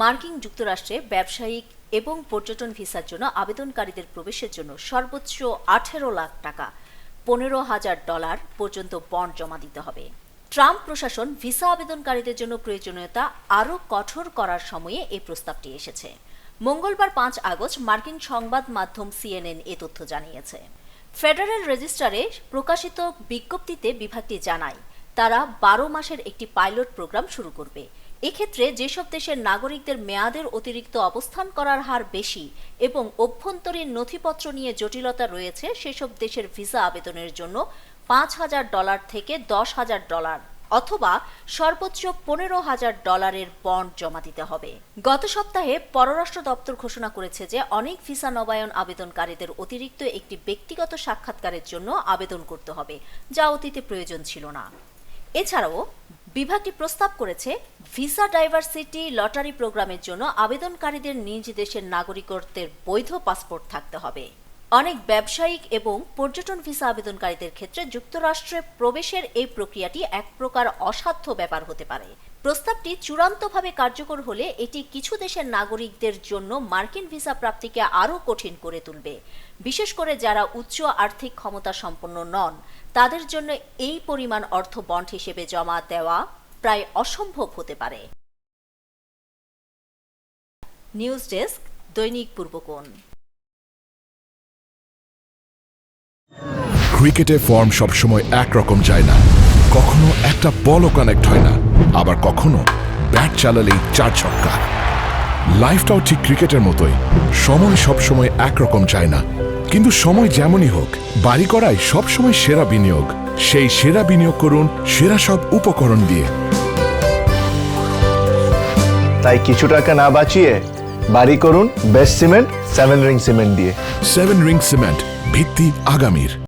মার্কিন যুক্তরাষ্ট্রে ব্যবসায়িক এবং পর্যটন ভিসার জন্য আবেদনকারীদের প্রবেশের জন্য সর্বোচ্চ আঠেরো লাখ টাকা, পনেরো হাজার ডলার পর্যন্ত বন্ড জমা দিতে হবে। ট্রাম্প প্রশাসন ভিসা আবেদনকারীদের জন্য প্রয়োজনীয়তা আরও কঠোর করার সময়ে এই প্রস্তাবটি এসেছে। মঙ্গলবার পাঁচ আগস্ট মার্কিন সংবাদ মাধ্যম সিএনএন এ তথ্য জানিয়েছে। ফেডারেল রেজিস্টারে প্রকাশিত বিজ্ঞপ্তিতে বিভাগটি জানায় তারা বারো মাসের একটি পাইলট প্রোগ্রাম শুরু করবে। এক্ষেত্রে যেসব দেশের নাগরিকদের মেয়াদের অতিরিক্ত অবস্থান করার হার বেশি এবং অভ্যন্তরীণ নথিপত্র নিয়ে জটিলতা রয়েছে, সেসব দেশের ভিসা আবেদনের জন্য পাঁচ হাজার ডলার থেকে দশ হাজার ডলার অথবা সর্বোচ্চ পনেরো হাজার ডলারের বন্ড জমা দিতে হবে। গত সপ্তাহে পররাষ্ট্র দপ্তর ঘোষণা করেছে যে অনেক ভিসা নবায়ন আবেদনকারীদের অতিরিক্ত একটি ব্যক্তিগত সাক্ষাৎকারের জন্য আবেদন করতে হবে, যা অতীতে প্রয়োজন ছিল না। এছাড়াও বিভাগটি প্রস্তাব করেছে ভিসা ডাইভার্সিটি লটারি প্রোগ্রামের জন্য আবেদনকারীদের নিজ দেশের নাগরিকত্বের বৈধ পাসপোর্ট থাকতে হবে। অনেক ব্যবসায়িক এবং পর্যটন ভিসা আবেদনকারীদের ক্ষেত্রে যুক্তরাষ্ট্রে প্রবেশের এই প্রক্রিয়াটি এক প্রকার অসাধ্য ব্যাপার হতে পারে। প্রস্তাবটি চূড়ান্তভাবে কার্যকর হলে এটি কিছু দেশের নাগরিকদের জন্য মার্কিন ভিসা প্রাপ্তিকে আরও কঠিন করে তুলবে। বিশেষ করে যারা উচ্চ আর্থিক ক্ষমতা সম্পন্ন নন, তাদের জন্য এই পরিমাণ অর্থ বন্ড হিসেবে জমা দেওয়া প্রায় অসম্ভব হতে পারে। নিউজ ডেস্ক দৈনিক পূর্বকোণ। ক্রিকেটে ফর্ম সবসময় একরকম যায় না। কখনো একটা বলও কানেক্ট হয় না। আবার কখনো ব্যাট চালালেই চার ছক্কা। লাইফটাও ঠিক ক্রিকেটের মতোই। সময় সবসময় একরকম যায় না। কিন্তু সময় যেমনই হোক বাড়ি করাই সবসময় সেরা বিনিয়োগ। সেই সেরা বিনিয়োগ করুন সেরা সব উপকরণ দিয়ে। তাই কিছু টাকা না বাঁচিয়ে বাড়ি করুন best cement seven ring cement দিয়ে। সেভেন রিং সিমেন্ট ভিত্তি আগামীর।